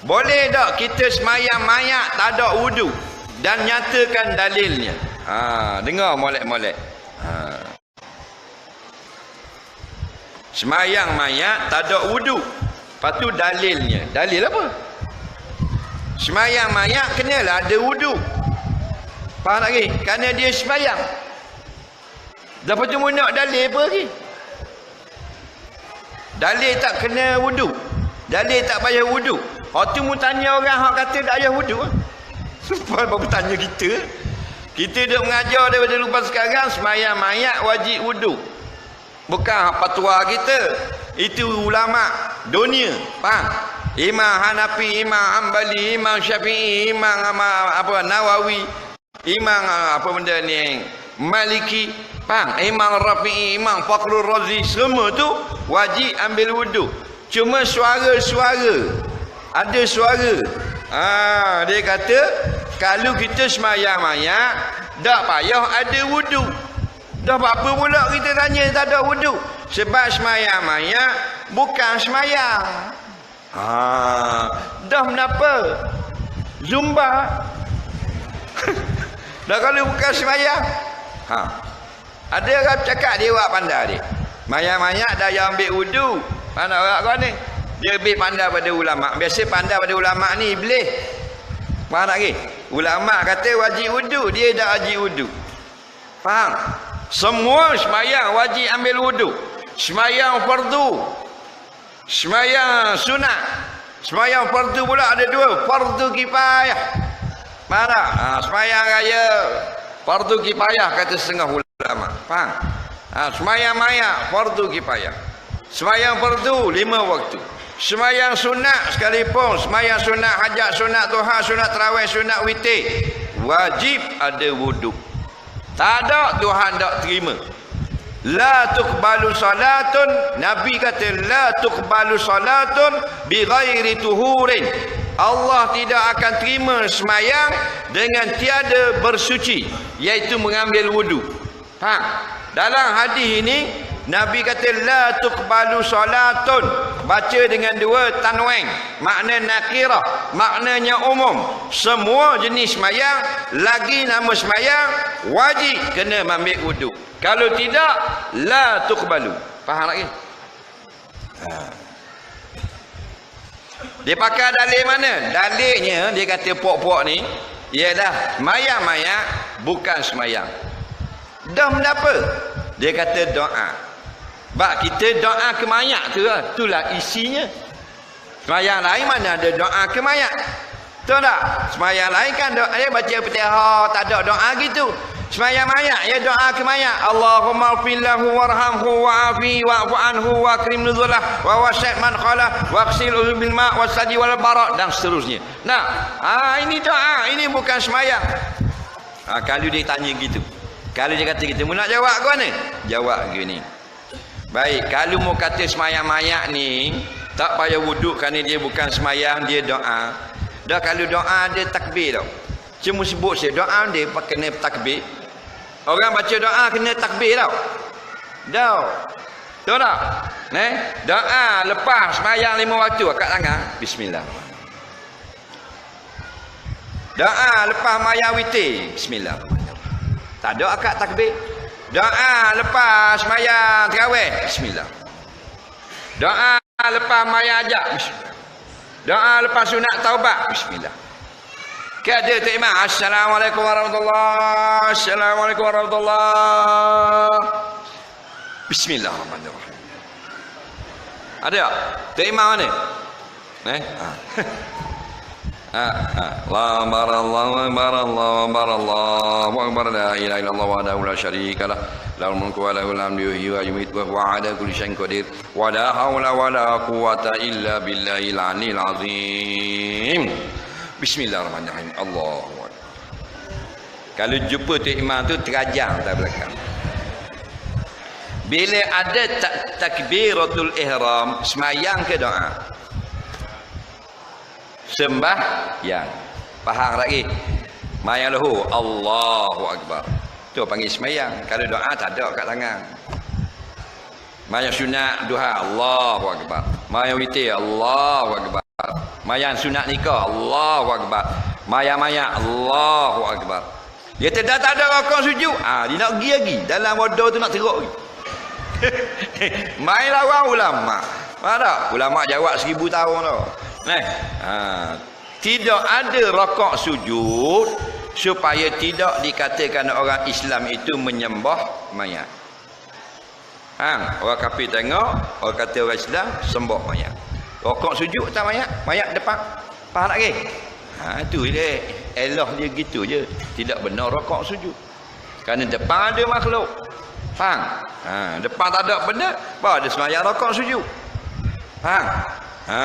Boleh tak kita semayang mayat tak ada wudu dan nyatakan dalilnya? Ha, dengar molek-molek. Ha. Semayang mayat tak ada wudu. Lepas tu dalilnya. Dalil apa? Semayang mayat kenalah ada wudu. Faham lagi? Kerana dia semayang. Lepas tu nak dalil apa lagi? Dalil tak kena wudu. Dalil tak payah wudu. Waktu mu tanya orang hak kata tak payah wudu. Supaya baru tanya kita. Kita dah mengajar daripada lupa sekarang semayang mayat wajib wudu. Bukan hak patwa kita. Itu ulama dunia. Faham? Imam Hanafi, Imam Hanbali, Imam Syafi'i, Imam apa Nawawi, Imam apa benda ni Maliki, faham? Imam Rafi'i, Imam Fakhrul Razi semua tu wajib ambil wudu. Cuma suara-suara ada suara. Ah, dia kata kalau kita semayang mayat tak payah ada wudu. Dah apa pula kita tanya tak ada wudu? Sebab semayang mayat bukan semayang. Ha, dah kenapa? Zumba. dah kalau bukan semayang. Ha. Ada orang cakap dia buat pandai dia. Mayang-mayang dah yang ambil wudu. Pandai orang kau ni. Dia lebih pandai pada ulama. Biasa pandai pada ulama ni iblis. Faham tak ke? Ulama kata wajib wudu, dia dah wajib wudu. Faham? Semua semayang wajib ambil wudu. Semayang fardu. Semayang sunat. Semayang fardu pula ada dua. Fardu kifayah. Tak? Ha, semayang raya. Fardu kifayah kata setengah ulama. Faham? Ha, semayang maya. Fardu kifayah. Semayang fardu lima waktu. Semayang sunat sekalipun. Semayang sunat hajat, sunat tuha, sunat terawih, sunat witir. Wajib ada wuduk. Tak ada Tuhan tak terima. La tuqbalu salatun Nabi kata la tuqbalu salatun bi ghairi tuhurin. Allah tidak akan terima semayang dengan tiada bersuci iaitu mengambil wudu. Ha. Dalam hadis ini Nabi kata la tuqbalu salatun baca dengan dua tanwin. Makna nakirah maknanya umum. Semua jenis semayang lagi nama semayang wajib kena ambil wudu kalau tidak la tuqbalu. Faham lagi? Ha. dia pakai dalil mana? Dalilnya dia kata puak-puak ni ialah semayang-mayang bukan semayang. Dah menapa dia kata doa Bak kita doa ke mayat tu lah. Itulah isinya. Semayang lain mana ada doa ke mayat. Tahu tak? Semayang lain kan doa, dia baca petiha tak ada doa gitu. Semayang mayat ya doa ke mayat. Allahumma fillahu warhamhu wa'afi wa'fu anhu wa krim nuzulah wa wasyat man qala wa qsil bil ma' wa sadi wal barak dan seterusnya. Nah, ah ini doa, ini bukan semayang. Ah kalau dia tanya gitu. Kalau dia kata gitu, nak jawab ke mana? Jawab gini. Baik, kalau mau kata semayang mayat ni, tak payah wuduk kerana dia bukan semayang, dia doa. Dah kalau doa dia takbir tau. Cuma sebut saya, doa dia kena takbir. Orang baca doa kena takbir tau. Dah. Tahu tak? Eh? Doa lepas semayang lima waktu kat tangan. Bismillah. Doa lepas mayang witir. Bismillah. Tak ada akad takbir. Doa lepas sembahyang tarawih. Bismillah. Doa lepas maya ajak. Doa lepas sunat taubat. Bismillah. Kada tu. Assalamualaikum warahmatullahi Assalamualaikum warahmatullahi Bismillahirrahmanirrahim. Ada tak? Tu mana? Eh? Ha. أكبر الله أكبر الله أكبر الله أكبر لا إله إلا الله وحده لا شريك له له الملك وله الحمد يحيي ويميت وهو على كل شيء قدير ولا حول ولا قوة إلا بالله العلي العظيم بسم الله الرحمن الرحيم الله kalau jumpa tu imam tu terajang tak belakang bila ada tak takbiratul ihram semayang ke doa sembah yang faham lagi mayang lahu Allahu akbar tu panggil semayang kalau doa tak ada kat tangan mayang sunat duha Allahu akbar mayang witir Allahu akbar Mayang sunat nikah. Allahu Akbar. Mayang-mayang. Allahu Akbar. Dia tak tak ada rokok sujud. Ah, dia nak pergi lagi. Dalam bodoh tu nak teruk. Main lawan ulama. Mana? Ulama jawab seribu tahun tu. Nah, ha. tidak ada rokok sujud supaya tidak dikatakan orang Islam itu menyembah mayat. Ha, orang kafir tengok, orang kata orang Islam sembah mayat. Rokok sujud tak mayat? Mayat depan. Faham tak ke? Ha, tu dia. Elah dia gitu je. Tidak benar rokok sujud. Kerana depan ada makhluk. Faham? Ha, depan tak ada benda, apa ada semayang rokok sujud? Faham? Ha.